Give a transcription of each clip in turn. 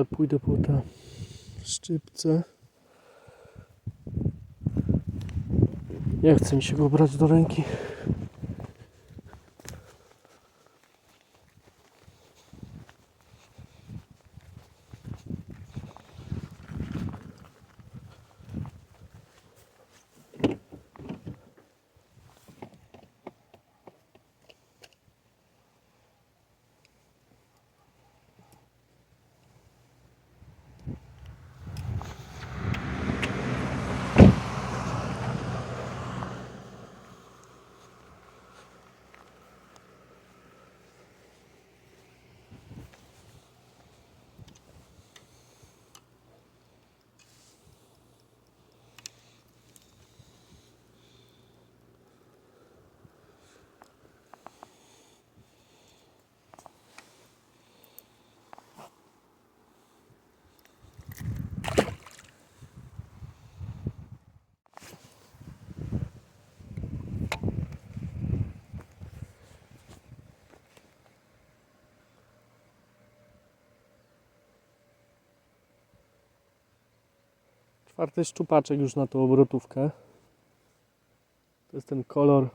Ale pójdę po te szczypce. Nie chce mi się go brać do ręki. Czwarty szczupaczek już na tą obrotówkę. To jest ten kolor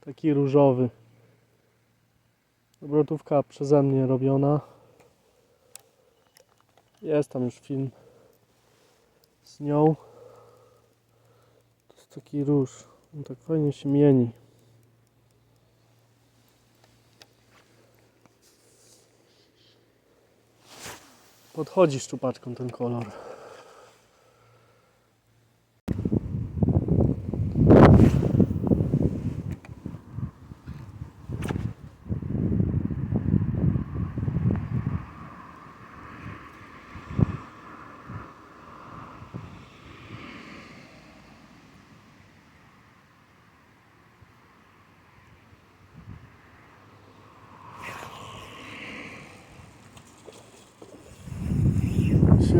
taki różowy. Obrotówka przeze mnie robiona. Jest tam już film z nią. To jest taki róż. On tak fajnie się mieni. Podchodzi szczupaczką ten kolor.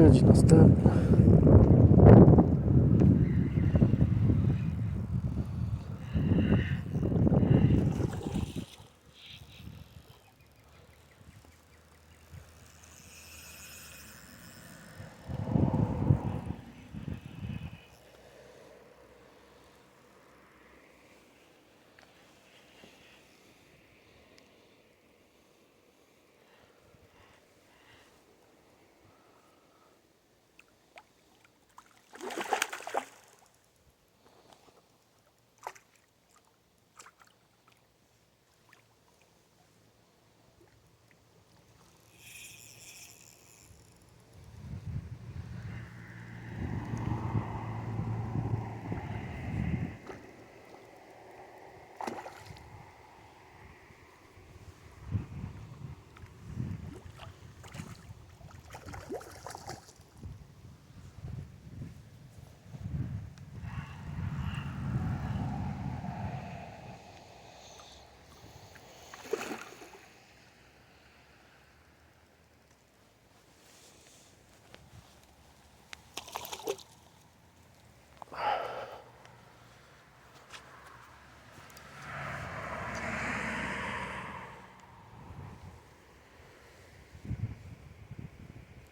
grande nós estamos.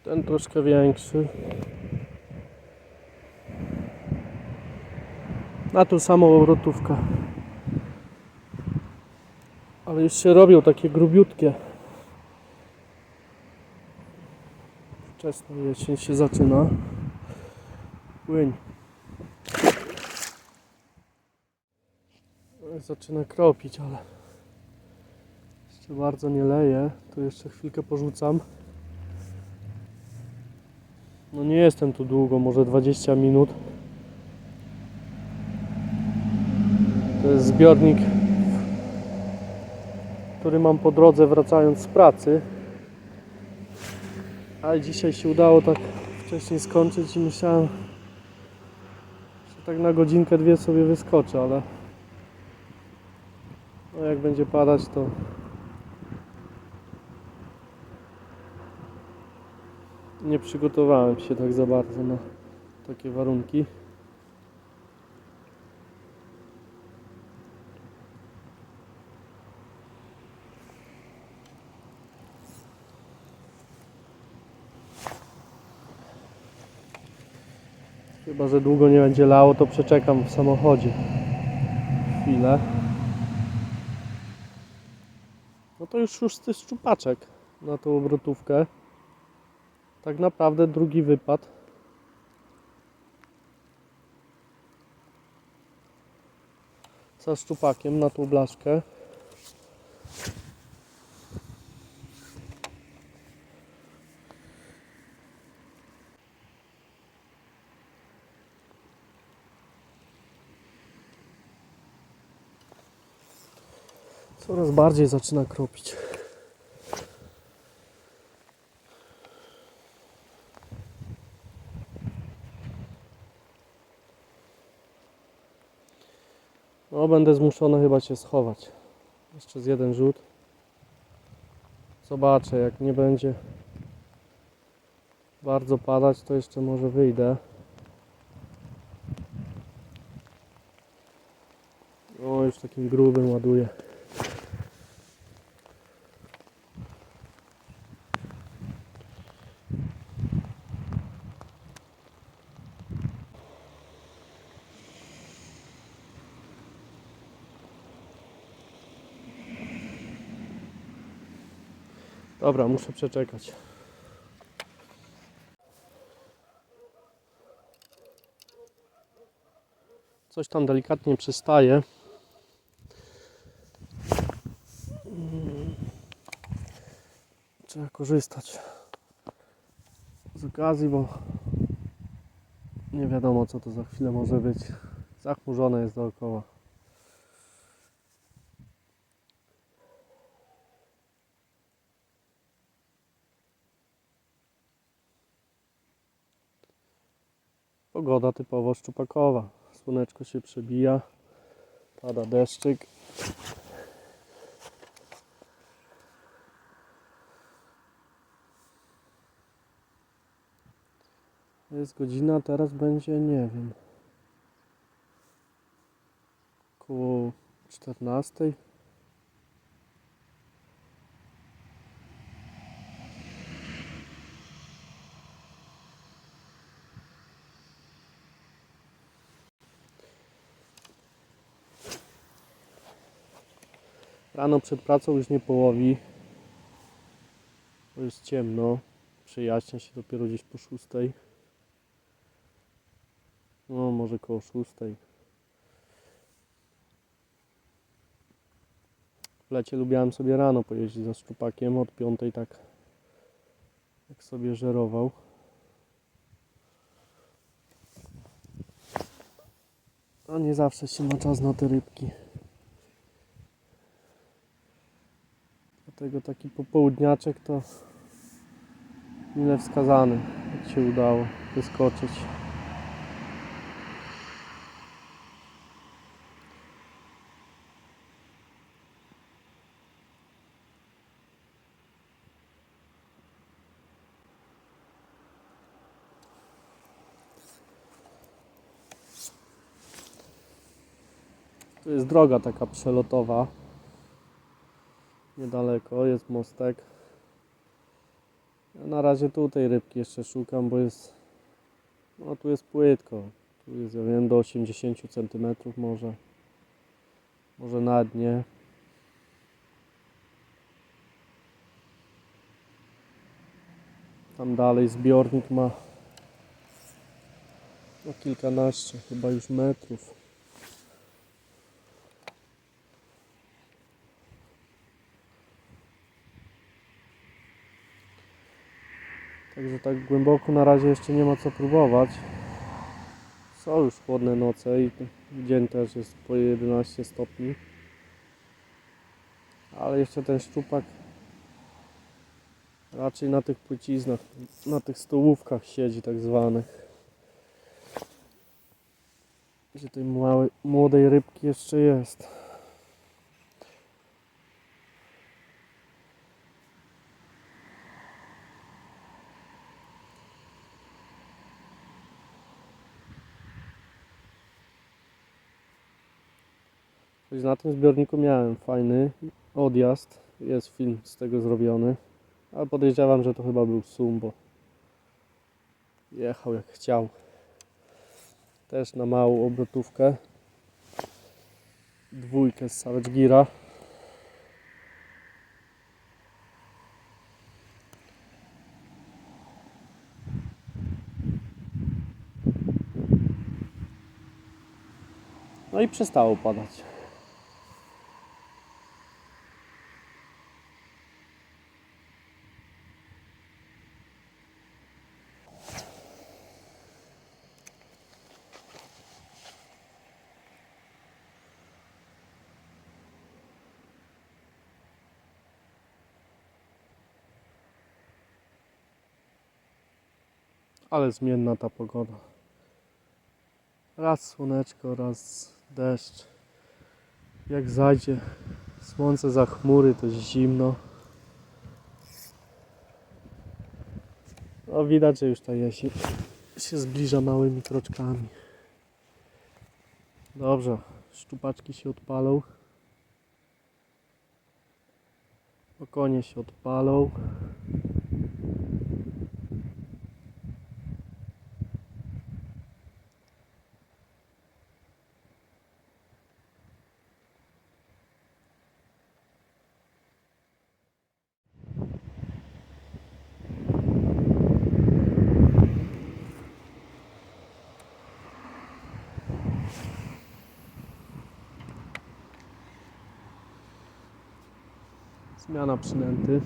Ten troszkę większy. Na tą samą obrotówkę. Ale już się robią takie grubiutkie. Wczesna jesień się zaczyna. Płyń. No, Zaczyna kropić, ale jeszcze bardzo nie leje. To jeszcze chwilkę porzucam. No nie jestem tu długo, może 20 minut. To jest zbiornik, który mam po drodze wracając z pracy. Ale dzisiaj się udało tak wcześniej skończyć i myślałem, że tak na godzinkę, dwie sobie wyskoczę, ale no jak będzie padać to nie przygotowałem się tak za bardzo na takie warunki. Chyba, że długo nie będzie lało, to przeczekam w samochodzie chwilę. No to już szósty szczupaczek na tą obrotówkę. Tak naprawdę drugi wypad. Za szczupakiem na tą blaszkę. Coraz bardziej zaczyna kropić. Będę zmuszony chyba się schować. Jeszcze z jeden rzut. Zobaczę, jak nie będzie bardzo padać, to jeszcze może wyjdę. O, już takim grubym ładuję. Dobra, muszę przeczekać. Coś tam delikatnie przystaje. Mm. Trzeba korzystać z okazji, bo nie wiadomo co to za chwilę może być. Zachmurzone jest dookoła. Pogoda typowo szczupakowa. Słoneczko się przebija, pada deszczyk. Jest godzina, teraz będzie, nie wiem, około 14. Rano przed pracą już nie połowi, bo jest ciemno. Przyjaśnia się dopiero gdzieś po szóstej. No, może koło szóstej. W lecie lubiałem sobie rano pojeździć za szczupakiem od piątej tak jak sobie żerował. A nie zawsze się ma czas na te rybki. Dlatego taki popołudniaczek to mile wskazany, jak się udało wyskoczyć. To jest droga taka przelotowa. Niedaleko jest mostek. Ja na razie tutaj rybki jeszcze szukam, bo jest. No tu jest płytko. Tu jest, ja wiem, do 80 cm może. Może na dnie. Tam dalej zbiornik ma no kilkanaście, chyba już metrów. Także tak głęboko na razie jeszcze nie ma co próbować. Są już chłodne noce i dzień też jest po 11 stopni. Ale jeszcze ten szczupak raczej na tych płyciznach, na tych stołówkach siedzi tak zwanych. Gdzie tej małej, młodej rybki jeszcze jest. Na tym zbiorniku miałem fajny odjazd. Jest film z tego zrobiony. Ale podejrzewam, że to chyba był sum, bo jechał jak chciał. Też na małą obrotówkę. Dwójkę z Savage Gira. No i przestało padać. Ale zmienna ta pogoda. Raz słoneczko, raz deszcz. Jak zajdzie słońce za chmury, to zimno. No widać, że już ta jesień się zbliża małymi kroczkami. Dobrze, szczupaczki się odpalą. Okonie się odpalą. Zmiana przynęty.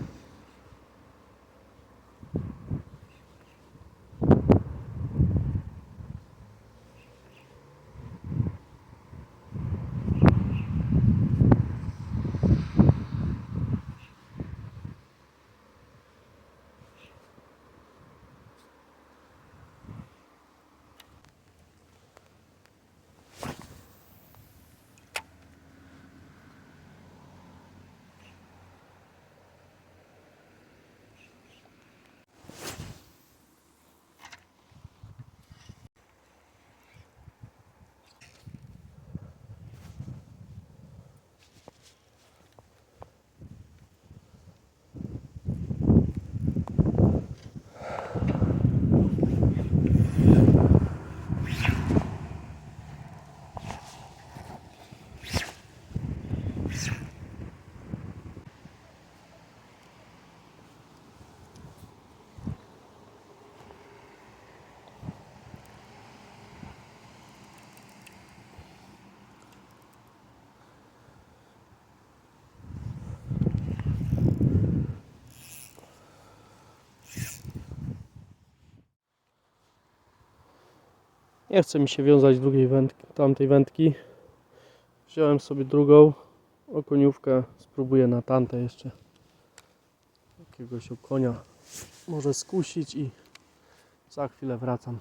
Nie chce mi się wiązać drugiej wędki, tamtej wędki. Wziąłem sobie drugą okoniówkę. Spróbuję na tantę jeszcze jakiegoś okonia może skusić i za chwilę wracam.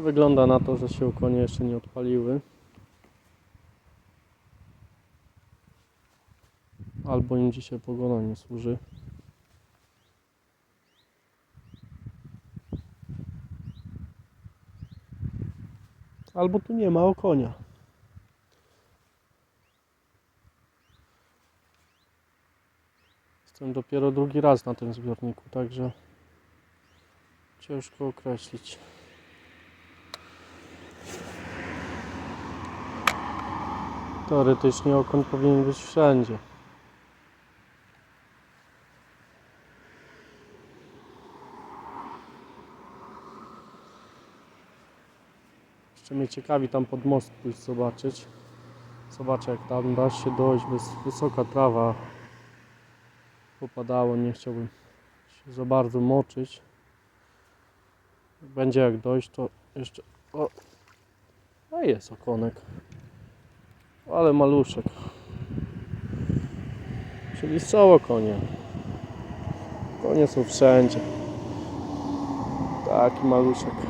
Wygląda na to, że się konie jeszcze nie odpaliły. Albo im dzisiaj pogoda nie służy. Albo tu nie ma o konia. Jestem dopiero drugi raz na tym zbiorniku, także ciężko określić. Teoretycznie okoń powinien być wszędzie. Jeszcze mnie ciekawi tam pod most pójść zobaczyć. Zobaczę jak tam da się dojść, bo jest wysoka trawa. Popadało, nie chciałbym się za bardzo moczyć. Będzie jak dojść, to jeszcze... O! A jest okonek. Ale maluszek. Czyli są konie. Konie są wszędzie. Taki maluszek.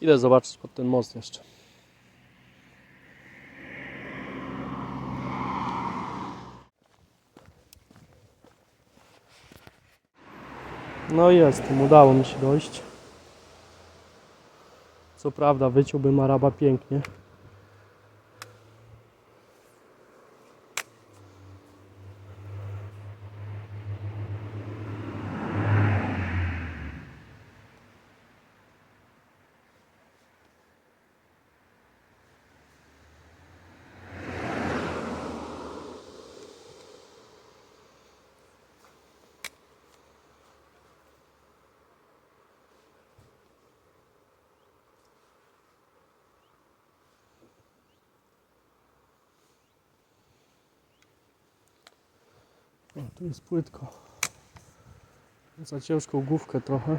Idę zobaczyć pod ten most jeszcze. No jestem, udało mi się dojść. Co prawda wyciąłbym Araba pięknie. O, tu jest płytko. Za ciężką główkę trochę.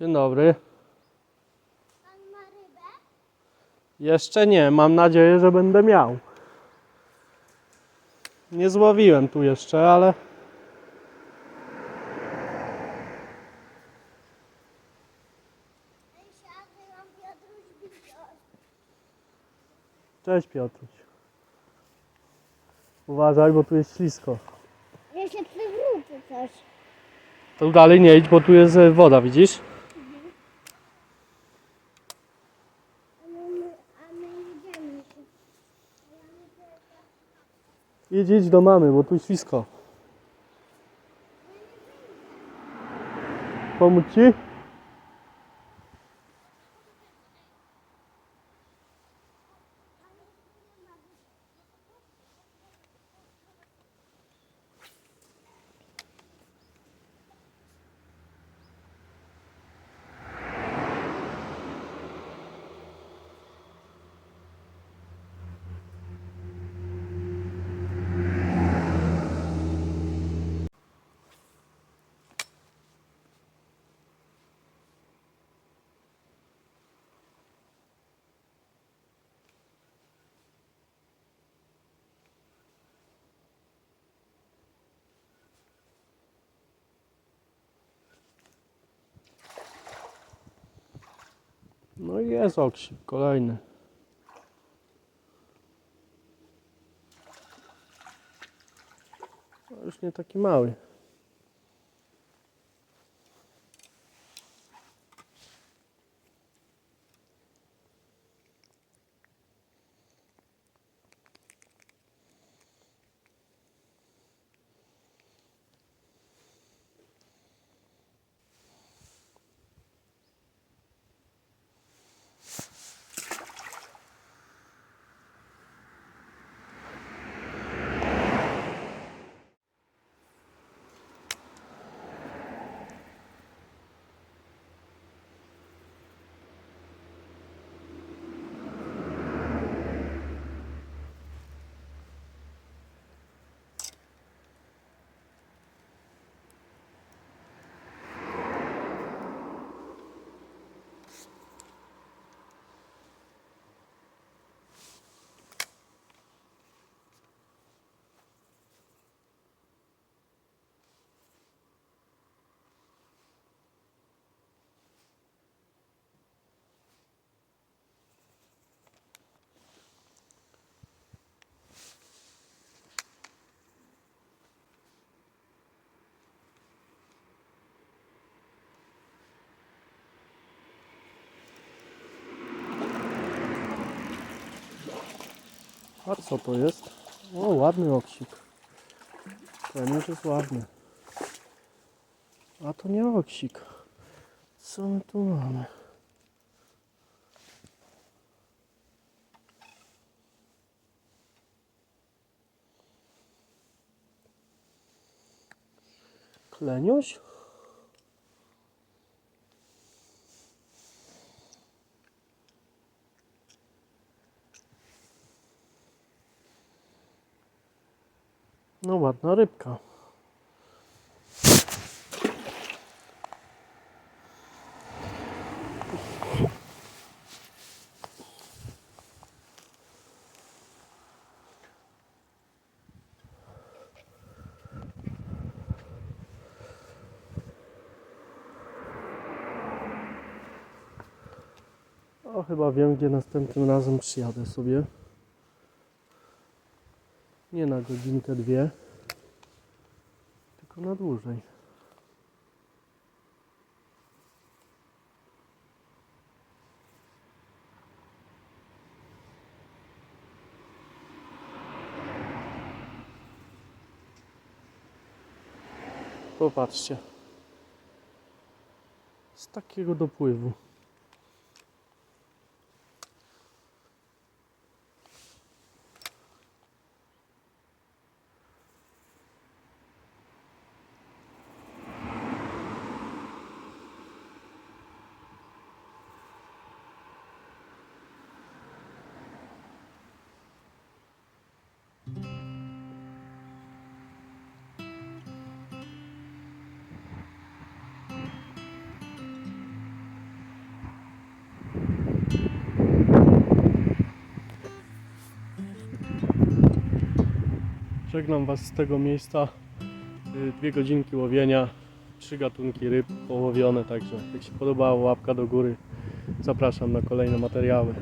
Dzień dobry. Pan ma rybę? Jeszcze nie, mam nadzieję, że będę miał. Nie złowiłem tu jeszcze, ale Ej, siadę, mam Piotruś Bisior. Cześć Piotruś. Uważaj, bo tu jest ślisko. Ja się przywrócę coś. To dalej nie idź, bo tu jest e, woda, widzisz? Idź, idź do mamy, bo tu ślisko. Pomóc ci? No i jest okrzyk, kolejny. No już nie taki mały. A co to jest? O, ładny oksik. Ten już jest ładny. A to nie oksik. Co my tu mamy? Kleniuś? Ładna rybka. O, chyba wiem, gdzie następnym razem przyjadę sobie. Nie na godzinkę, dwie, na dłużej. Popatrzcie. Z takiego dopływu. Żegnam Was z tego miejsca. Y, Dwie godzinki łowienia, trzy gatunki ryb połowione, także jak się podobało, łapka do góry. Zapraszam na kolejne materiały.